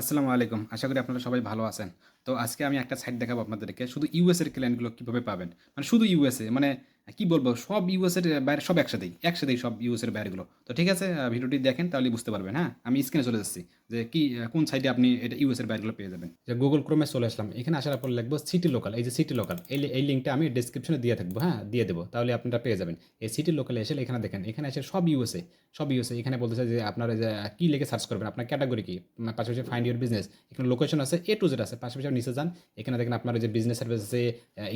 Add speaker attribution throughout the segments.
Speaker 1: আসসালামু আলাইকুম। আশা করি আপনারা সবাই ভালো আছেন। তো আজকে আমি একটা সাইট দেখাবো আপনাদেরকে। শুধু ইউএসের ক্লায়েন্টগুলো কীভাবে পাবেন? মানে শুধু ইউএসএ মানে কি বলব, সব ইউএসের বাইরে, সব একসাথেই একসাথেই সব ইউএসের বাইরেগুলো। তো ঠিক আছে ভিডিওটি দেখেন তাহলে বুঝতে পারবেন হ্যাঁ? আমি স্ক্রিনে চলে যাচ্ছি যে কি কোন সাইডে আপনি এটা ইউএসের বাইরেগুলো পেয়ে যাবেন। যে গুগল ক্রোমে চলে আসলাম, এখানে আসার পর লিখব সিটি লোকাল এই যে সিটি লোকাল এই এই লিঙ্কটা আমি ডিসক্রিপশনে দিয়ে থাকব হ্যাঁ? দিয়ে দেবো, তাহলে আপনারা পেয়ে যাবেন। এই সিটি লোকালে এসে এখানে দেখেন, এখানে এসে সব ইউএসএ সব ইউএসএ এখানে বলতেছে যে আপনারা যে, কী লিখে সার্চ করবেন, আপনার ক্যাটাগরি কি? পাশাপাশি ফাইন্ড ইউর বিজনেস এখানে লোকেশন আছে এ টু জেড আছে, পাশাপাশি নিচে যান, এখানে দেখেন আপনার যে বিজনেস সার্ভিস আছে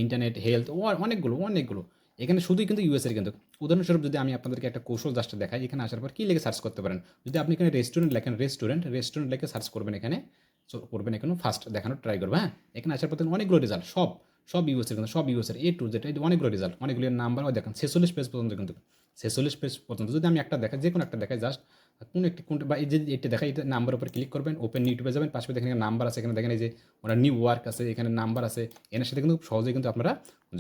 Speaker 1: ইন্টারনেট হেলথ অনেকগুলো অনেকগুলো। এখানে শুধুই কিন্তু ইউএসের কিন্তু উদাহরণস্বরূপ যদি আমি আপনাদেরকে একটা কৌশল জাস্ট দেখাই, এখানে আসার পর কী লেগে সার্চ করতে পারেন? যদি আপনি এখানে রেস্টুরেন্ট লেখেন রেস্টুরেন্ট রেস্টুরেন্ট লেখে সার্চ করবেন এখানে করবেন এখানে ফার্স্ট দেখানোর ট্রাই করবেন হ্যাঁ? এখানে আসার পর অনেকগুলো রেজাল্ট সব। সব ইউএসের কিন্তু, সব ইউএসের এ টু এই অনেকগুলো রেজাল্ট অনেকগুলো নাম্বার দেখেন, ছেচল্লিশ পেজ পর্যন্ত কিন্তু, ছেচল্লিশ পেজ পর্যন্ত, যদি আমি একটা দেখাই যে কোনো একটা দেখাই জাস্ট কোন একটি কোনটা বা এই যে এটা দেখাই, এটা নাম্বার উপর ক্লিক করবেন ওপেন ইউটিউবে যাবেন, পাশে দেখেন নাম্বার আছে, এখানে দেখেন এই যে ওরা নিউ ওয়ার্ক আছে, এখানে নাম্বার আছে এনার সাথে কিন্তু সহজেই কিন্তু আপনারা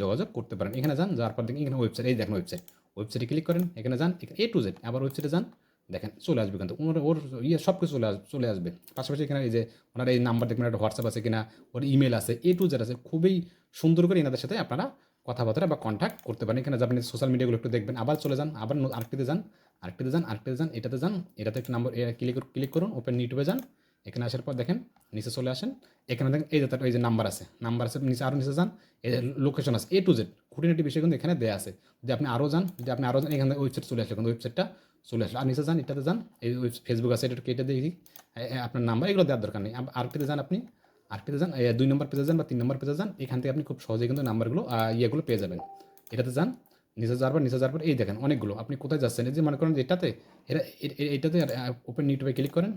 Speaker 1: যোগাযোগ করতে পারেন। এখানে যান, যাওয়ার পর দেখেন, এখানে ওয়েবসাইট এই দেখেন ওয়েবসাইট ওয়েবসাইটে ক্লিক করেন, এখানে যান এ টু জেড আবার ওয়েবসাইটে যান দেখেন, চলে আসবে কিন্তু। ওনার ওর ইয়ে সব কিছু চলে আসবে চলে আসবে। পাশাপাশি এখানে এই যে ওনার এই নাম্বার দেখবেন, একটা হোয়াটসঅ্যাপ আছে কিনা, ওর ইমেল আছে এ টু জেড আছে, খুবই সুন্দর করে এনাদের সাথে আপনারা কথাবার্তা বা কন্ট্যাক্ট করতে পারেন। এখানে আপনি সোশ্যাল মিডিয়াগুলো একটু দেখবেন, আবার চলে যান, আবার আরেকটিতে যান আরেকটিতে যান আরেকটিতে যান, এটাতে যান, এটাতে একটা নাম্বার ক্লিক ক্লিক করুন ওপেন ইউটিউবে যান এখানে আসার পর দেখেন, নিচে চলে আসেন। এখানে দেখেন, এই যে তার- এই যে নাম্বার আছে। নাম্বার আছে, নিচে আরও নিচে যান। এই লোকেশন আছে। এ টু জেড খুঁটিনাটি বিষয় কিন্তু এখানে দেওয়া আছে। যদি আপনি আরও যান, যদি আপনি আরও যান, এখানে ওয়েবসাইট চলে আসলে কিন্তু ওয়েবসাইটটা চলে আসলে আর নিচে যান, এটাতে যান। এই ফেসবুক আছে, এটা কেটে দেখি আপনার নাম্বার এগুলো দেওয়ার দরকার নেই। আব- আরেকটিতে যান আপনি। আরেকটিতে যান দুই নম্বর পেজে যান বা তিন নম্বর পেজে যান, এখান থেকে আপনি খুব সহজেই কিন্তু নাম্বারগুলো ইয়েগুলো পেয়ে যাবেন। এটাতে যান, নিচে যাওয়ার পর, নিচে যাওয়ার পর, এই দেখেন, অনেকগুলো। আপনি কোথায় যাচ্ছেন? এই যে মনে করেন এটাতে এটা এটাতে ওপেন ইউটিউবে ক্লিক করেন।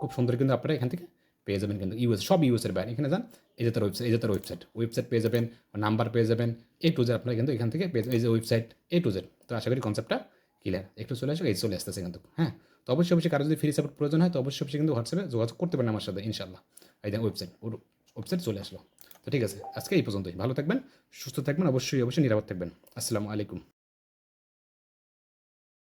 Speaker 1: খুব সুন্দর কিন্তু আপনারা এখান থেকে পেয়ে যাবেন কিন্তু ইউএস সব ইউএসের বাইরে এখানে যান, এই যে তার ওয়েবসাইট এই যে তার ওয়েবসাইট ওয়েবসাইট পেয়ে যাবেন নাম্বার পেয়ে যাবেন এ টু জেড আপনারা কিন্তু এখান থেকে পেয়ে এই যে ওয়েবসাইট এ টু জেড তো আশা করি কনসেপ্টটা ক্লিয়ার একটু চলে আসবে এই চলে আসতেছে কিন্তু হ্যাঁ? তো অবশ্যই অবশ্যই কারও যদি ফ্রি সাপোর্ট প্রয়োজন হয়, তো অবশ্যই অবশ্যই কিন্তু হোয়াটসঅ্যাপে যোগাযোগ করতে পারেন আমার সাথে ইনশাল্লাহ এই দেখেন ওয়েবসাইট ওর ওয়েবসাইট চলে আসলো। তো ঠিক আছে, আজকে এই পর্যন্তই। ভালো থাকবেন, সুস্থ থাকবেন, অবশ্যই অবশ্যই নিরাপদ থাকবেন। আসসালামু আলাইকুম।